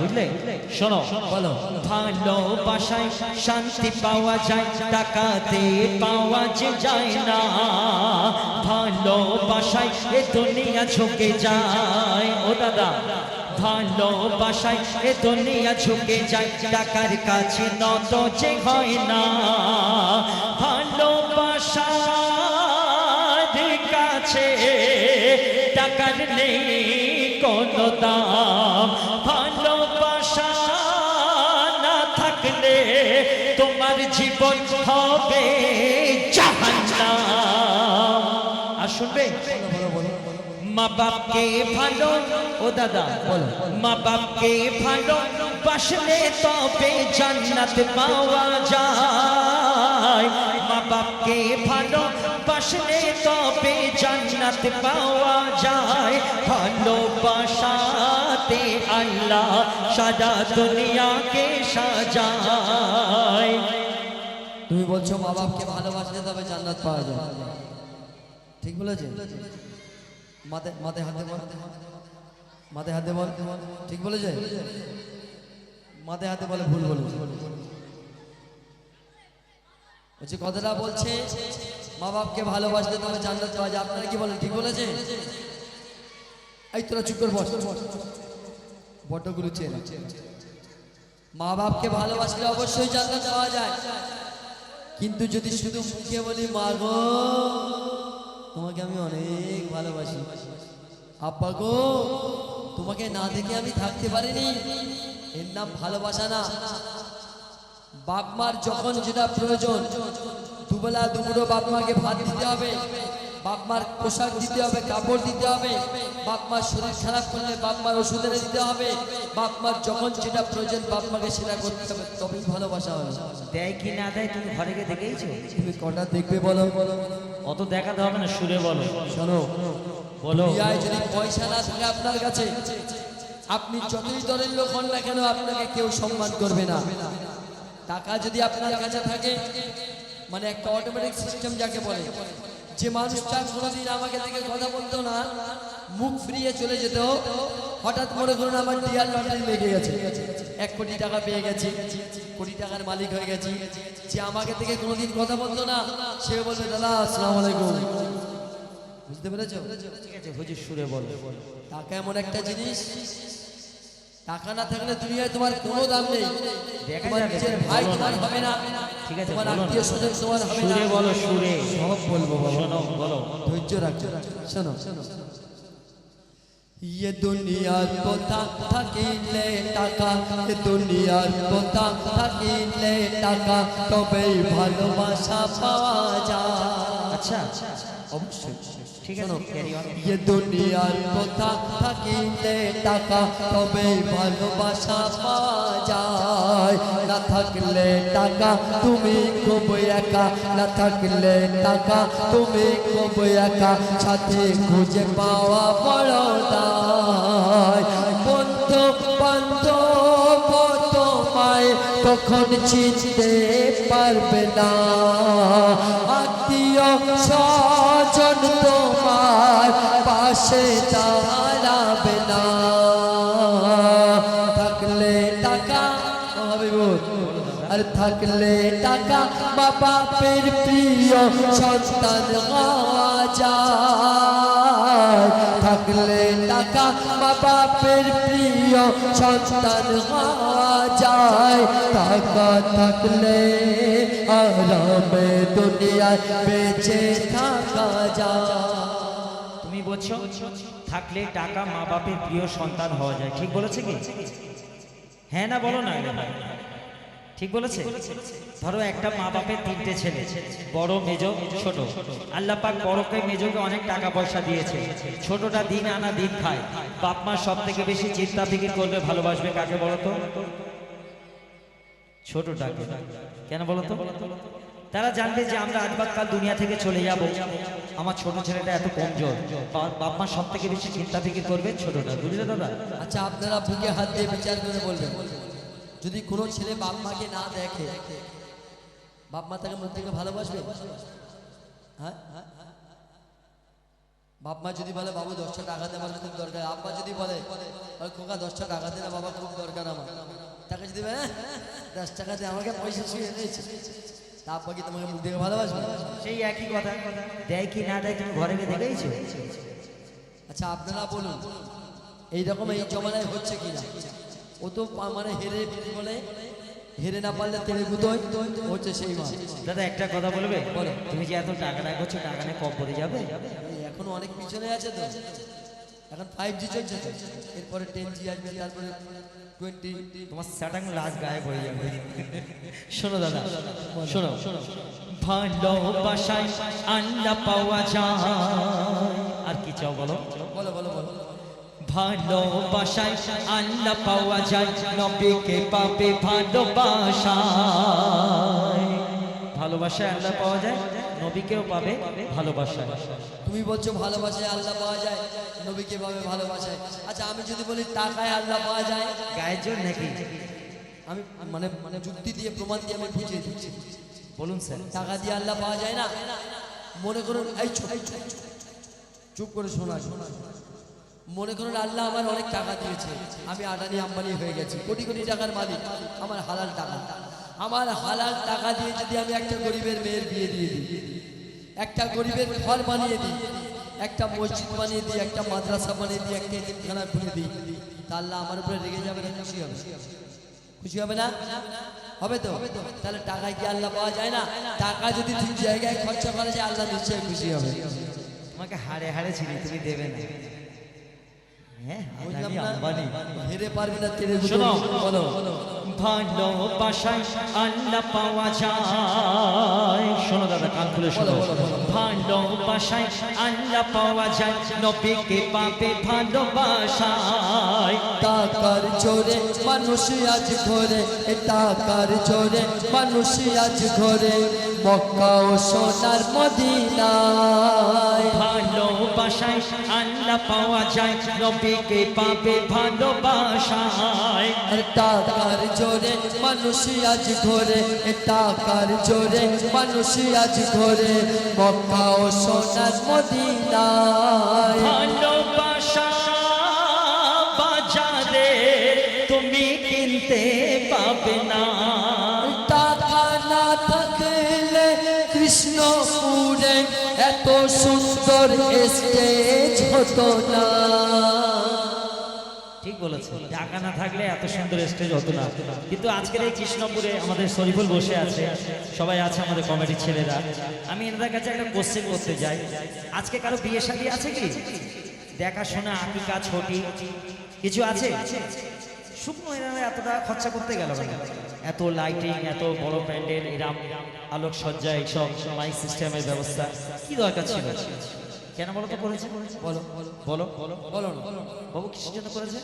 বুঝলে? শোনো, বলো ভালোবাসায় শান্তি পাওয়া যায়, টাকাতে পাওয়া যে যায় না। ভালোবাসায় এ দুনিয়া ঝুঁকে যায়। ও দাদা ভালোবাসায় এ দুনিয়া ঝুঁকে যায়, টাকার কাছে নত যে হয় না। ভালোবাসার কাছে টাকার নেই কোনো দাম। জীবন হবে আর শুনবে? মা বাপকে ভালো, ও দাদা, বলো। মা বাপকে ভালো, বাসলে তবে জান্নাত পাওয়া যায়। মা বাপকে ভালো, বাসলে তবে জান্নাত পাওয়া যায়। ভালোবাসাতে আল্লাহ সারা দুনিয়াকে সাজায়। তুমি বলছো মা বাপকে ভালোবাসলে তবে জান্নাত পাওয়া যায়। ঠিক বলেছে? মাথায় মাথায় হাতে বল। মাথায় হাতে বল। ঠিক বলেছে? মাথায় হাতে বলে ভুল বলেছে। বলছে, কথাটা বলছে, মা বাপকে ভালোবাসলে তবে জান্নাত পাওয়া যায়। আপনারা কি বলেন? ঠিক বলেছে? এই তোরা চুপ করে বস। বটগুলো চেয়ে মা বাপকে ভালোবাসলে অবশ্যই জান্নাত পাওয়া যায়। কিন্তু যদি শুধু মুখে বলি মা গো তোমাকে আমি অনেক ভালোবাসি। আপা গো, তোমাকে না দেখে আমি থাকতে পারিনি। এর নাম ভালোবাসা না। বাপমার যখন যেটা প্রয়োজন, দুবেলা দুপুরো বাপমাকে ভাত দিতে হবে। বাপ মার পোশাক দিতে হবে কাপড় দিতে হবে। বাপমার শরীর খারাপ করলে বাপমার ওষুধ এনে দিতে হবে। বাপমার যখন যেটা প্রয়োজন বাপমাকে সেটা করতে হবে। তবেই ভালোবাসা হবে দেয় কি না দেয় তুমি ঘরে গিয়ে দেখেইছো? তুমি কটা দেখবে বলো? বলো অত দেখাতে হবে না সুরে বলো। শোনো বলো। যদি পয়সা না থাকে আপনার কাছে আপনি যতই দলের লোক হন না কেন আপনাকে কেউ সম্মান করবে না। টাকা যদি আপনার কাছে থাকে মানে একটা অটোমেটিক সিস্টেম যাকে বলে যে মানুষটা কোনোদিন আমাকে দেখে কথা বলতো না মুখ ফিরিয়ে চলে যেত। হঠাৎ মনে করুন আমার টিয়ার লটারি লেগে গেছে। এক কোটি টাকা পেয়ে গেছি। কোটি টাকার মালিক হয়ে গেছি। যে আমাকে থেকে কোনোদিন কথা বলতো না সে বলবে দাদা আসসালামু আলাইকুম। বুঝতে পেরেছ? ঠিক আছে হুজুর সুরে বল। টাকা এমন একটা জিনিস? টাকা না থাকলে দুনিয়ায় তোমার কোনো দাম নেই। তোমার নিজের ভাই তোমার হবে না। ঠিক আছে, তোমার বলো না। আত্মীয় স্বজন তোমার হবে না। সুরে বলো সুরে। সব বলব বাবা শোনো বলো। ধৈর্য রাখো। শোনো। ये দুনিয়ার কথা থাকিলে টাকা এ দুনিয়ার থাকিলে টাকা তবেই ভালোবাসা পাওয়া যায়। আচ্ছা আচ্ছা। অবশ্যই। ঠিক আছে ক্যারি অন ये দুনিয়ার কথা থাকিলে টাকা তবে ভালোবাসা পাওয়া যায়। না থাকলে টাকা তুমি খুব একা না থাকলে টাকা তুমি খুব একা। সাথে খুঁজে পাওয়া বড় দায়। বন্ধু বান্ধব তোমায় তখন চিনতে পারবে না। আত্মীয় তোমার পাশে দাঁড়াবে না। থাকলে টাকা আর থাকলে টাকা বাবা পের প্রিয় সন্তান হওয়া থাকলে টাকা মা বাপের প্রিয় সন্তান হওয়া যায়। টাকা থাকলে আরামে দুনিয়ায় বেঁচে থাকা যায়। তুমি বলছো, থাকলে টাকা মা বাপের প্রিয় সন্তান হওয়া যায়। ঠিক বলেছে কি? হ্যাঁ না বলো না? ঠিক বলেছে? ধরো একটা মা বাপের তিনটে ছেলে বড় মেজ ছোট। আল্লাহ পাক বড়কে মেজকে অনেক টাকা পয়সা দিয়েছে। ছোটটা দিন আনা দিন খায়। বাপ মা সব থেকে বেশি চিন্তা ফিকির করবে ভালোবাসবে কাকে বলো তো? ছোটটাকে। কেন বলো তো? তারা জানবে যে আমরা আজবাদ কাল দুনিয়া থেকে চলে যাব। আমার ছোট ছেলেটা এত কমজোর। বাপ মা সব থেকে বেশি চিন্তা ফিকির করবে ছোটটা। বুঝলে দাদা? আচ্ছা আপনারা বুকে হাত দিয়ে বিচার করে বলবেন। যদি কোনো ছেলে বাপ মাকে না দেখে বাপ মা তাকে থেকে ভালোবাসবে? হ্যাঁ? বাপ মা যদি বলে বাবু দশটা টাকা দে আমার খুব দরকার। আব্বা যদি বলে "আরে খোকা দশটা টাকা দে না বাবা খুব দরকার দেবে হ্যাঁ? দশ টাকা দিয়ে আমাকে পয়সা শুয়ে এনেছে তারপর কি তোমাকে মুখ দেখে ভালোবাসবে? সেই একই কথা। দেয় কি না দেয় তুমি ঘরে গিয়ে দেখেইছো? আচ্ছা আপনারা বলুন এইরকম এই জমানায় হচ্ছে কি না ও তো মানে হেরে বলে হেরে না পারলে তেলে গুতোয় হচ্ছে সেই মা। দাদা একটা কথা বলবে? বলো। তুমি যে এত টাকা রাখ করছ টাকা নিয়ে কম পড়ে যাবে? এখনও অনেক পিছনে আছে তো। এখন ফাইভ জি চলছে তো। এরপরে টেন জি আসবে তারপরে টোয়েন্টি তোমার স্যাটাং লাশ গায়ে পড়ে যাবে। শোনো দাদা শোনো ভালোবাসায় আন্ডা পাওয়া যায়। আর কি চাও বলো? বলো বলো বলো। ভালোবাসায় আল্লাহ পাওয়া যায় নবীকে পাবে ভালোবাসায়। ভালোবাসায় আল্লাহ পাওয়া যায় নবীকেও পাবে ভালোবাসায়। তুমি বলছো ভালোবাসায় আল্লাহ পাওয়া যায় নবীকে পাবে ভালোবাসায়। আচ্ছা আমি যদি বলি টাকায় আল্লাহ পাওয়া যায় গায়ের জোর নাকি? আমি মানে মানে যুক্তি দিয়ে প্রমাণ দিয়ে আমি বুঝিয়ে দিচ্ছি। বলুন স্যার। টাকা দিয়ে আল্লাহ পাওয়া যায় না? মনে করুন এই চুপ করে শোনা শোনা। মনে করুন আল্লাহ আমার অনেক টাকা দিয়েছে। আমি আদানি আম্বানি হয়ে গেছি। কোটি কোটি টাকার মালিক। আমার হালাল টাকা। আমার হালাল টাকা দিয়ে যদি আমি একটা গরিবের মেয়ের বিয়ে দিয়ে দিই, একটা গরিবের ঘর বানিয়ে দিই, একটা মসজিদ বানিয়ে দিই, একটা মাদ্রাসা বানিয়ে দিই, একটা এতিমখানা খুলে দিই, তা আল্লাহ আমার উপরে রেগে যাবে না, খুশি হবে? খুশি হবে না? হবে তো? তাহলে টাকায় কি আল্লাহ পাওয়া যায় না? টাকা যদি ঠিক জায়গায় খরচা করা যায়, আল্লাহ নিশ্চয়ই খুশি হবে। তোমাকে হাড়ে হাড়ে ছিনি তুমি দেবে না হ্যাঁ বুঝলাম আদানি না আম্বানি হেরে পারবি না তেরে শোনো। বলো। ভালোবাসায় আল্লাহ পাওয়া যায়। শোনো দাদা কান খুলে শোনো। বলো, বলো, বলো। ভালোবাসায় আল্লাহ পাওয়া যায়। নবীকে পাবে ভালোবাসায় টাকার জোরে মানুষ আজ ঘরে টাকার জোরে মানুষ আজ ঘরে। মক্কা ও সোনার মদিনায়। ভালোবাসায় আল্লাহ পাওয়া যায় নবীকে পাবে ভালোবাসায়। টাকার জোরে মানুষ আজ ঘরে এ টাকার জোরে মানুষ আজ ঘরে মক্কা ও সোনার মদিনায়। ভালোবাসা বাজারে তুমি কিনতে পাবে না। কৃষ্ণপুরে এত সুন্দর স্টেজ হতো না। ঠিক বলেছে টাকা না থাকলে এত সুন্দর স্টেজ হতো না। কিন্তু আজকের এই কৃষ্ণপুরে আমাদের শরীফুল বসে আছে, সবাই আছে আমাদের কমিটির ছেলেরা। আমি এনাদের কাছে একটা কোশ্চেন করতে যাই। আজকে কারও বিয়ে শাদী আছে কি? দেখাশোনা, আকিকা ছটি কিছু আছে? শুকনো এনারা এত টাকা খরচা করতে গেল কেন? এত লাইটিং এত বড় প্যান্ডেল, এরাম আলোকসজ্জা, এইসব মাইক সিস্টেমের ব্যবস্থা। কি দরকার ছিল? কেন বলো তো করেছে? বলো বলো বলো বলো বাবু কিসের জন্য করেছে?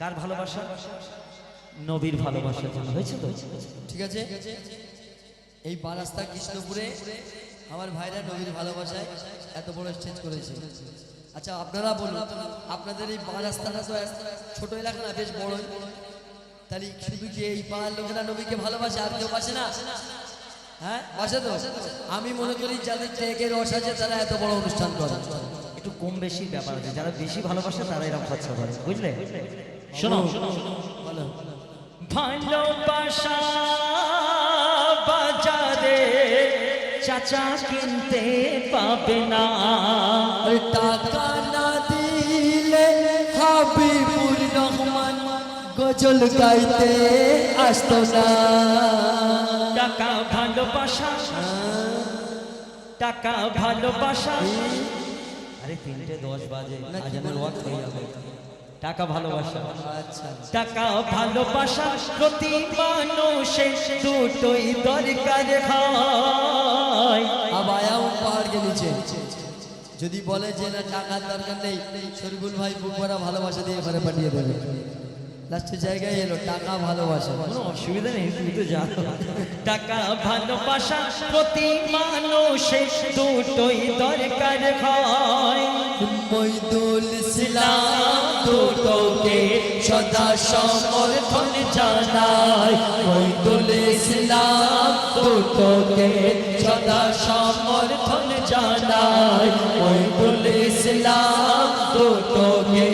কার ভালোবাসা? নবীর ভালোবাসার জন্য। হয়েছে তো? ঠিক আছে। এই বারাস্তা কৃষ্ণপুরে আমার ভাইরা নবীর ভালোবাসায় এত বড় স্টেজ করেছে। আচ্ছা আপনারা বলুন, আপনাদের এই বারাস্তাটা তো ছোট এলাকা না, বেশ বড়। তাহলে শুধু কি এই পাড়ার লোকেরা নবীকে ভালোবাসে আর কেউ বাসে না। হ্যাঁ বাসে তো? আমি মনে করি যাদের টেকের রস আছে তারা এত বড় অনুষ্ঠান করে। একটু কম বেশি ব্যাপার আছে। যারা বেশি ভালোবাসে তারা এরকম খরচা করে বুঝলে? শোনো। ভালোবাসা বাজারে চাচা কিনতে পাবে না। টাকা না দিলে গজল গাইতে আসতো না। টাকা ভালোবাসা টাকা ভালোবাসা। আরে তিনটে দশ বাজে আজানের ওয়াক্ত হয়ে যাবে। টাকা ভালোবাসা। আচ্ছা টাকা ভালোবাসা প্রতি মানুষের দুটোই দরকার হয়। আবায়াও পাহাড়কে নিচে। যদি বলে যে না টাকার দরকার নেই শরীফুল ভাই বুক ভরা ভালোবাসা দিয়ে ঘরে পাঠিয়ে দেবে। লাস্টের জায়গায় এলো টাকা ভালোবাসা। কোনো অসুবিধা নেই তুমি তো জানো। টাকা ভালোবাসা প্রতি মানুষের দুটোই দরকার হয়। মইদুল ইসলাম দুটোকে সদা সমর্থন জানায়। মইদুল ইসলাম দুটোকে সদা সমর্থন জানায়। মইদুল ইসলাম দুটোকে